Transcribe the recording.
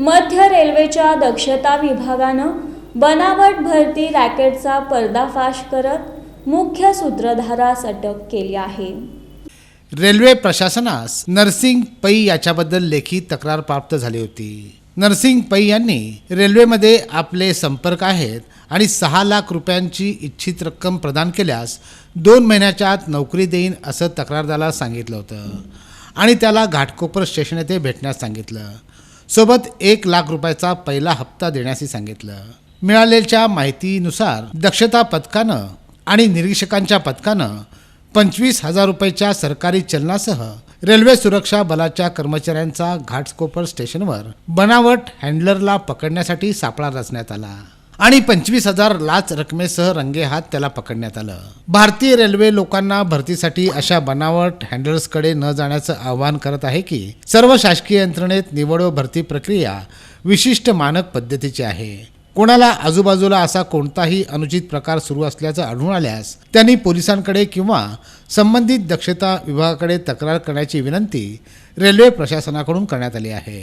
मध्य रेल्वेच्या दक्षता विभागानं बनावट भरती रॅकेटचा पर्दाफाश करत मुख्य सूत्रधारास अटक केली आहे. रेल्वे प्रशासनास नरसिंग पै याच्याबद्दल लेखी तक्रार प्राप्त झाली होती. नरसिंग पै यांनी रेल्वेमध्ये आपले संपर्क आहेत आणि सहा लाख रुपयांची इच्छित रक्कम प्रदान केल्यास दोन महिन्याच्या आत नोकरी देईन असं तक्रारदाराला सांगितलं होतं. आणि त्याला घाटकोपर स्टेशन येथे भेटण्यास सांगितलं. सोबत एक लाख रुपयाचा पहिला हप्ता देण्यासही सांगितलं. मिळालेल्या माहितीनुसार दक्षता पथकानं आणि निरीक्षकांच्या पथकानं पंचवीस हजार रुपयाच्या सरकारी चलनासह रेल्वे सुरक्षा बलाच्या कर्मचाऱ्यांचा घाटकोपर स्टेशनवर बनावट हँडलरला पकडण्यासाठी सापळा रचण्यात आला. आणि पंचवीस हजार लाच रकमेसह रंगेहात त्याला पकडण्यात आलं. भारतीय रेल्वे लोकांना भरतीसाठी अशा बनावट हँडलर्सकडे न जाण्याचं आवाहन करत आहे की सर्व शासकीय यंत्रणेत निवड व भरती प्रक्रिया विशिष्ट मानक पद्धतीची आहे. कोणाला आजूबाजूला असा कोणताही अनुचित प्रकार सुरू असल्याचं आढळून आल्यास त्यांनी पोलिसांकडे किंवा संबंधित दक्षता विभागाकडे तक्रार करण्याची विनंती रेल्वे प्रशासनाकडून करण्यात आली आहे.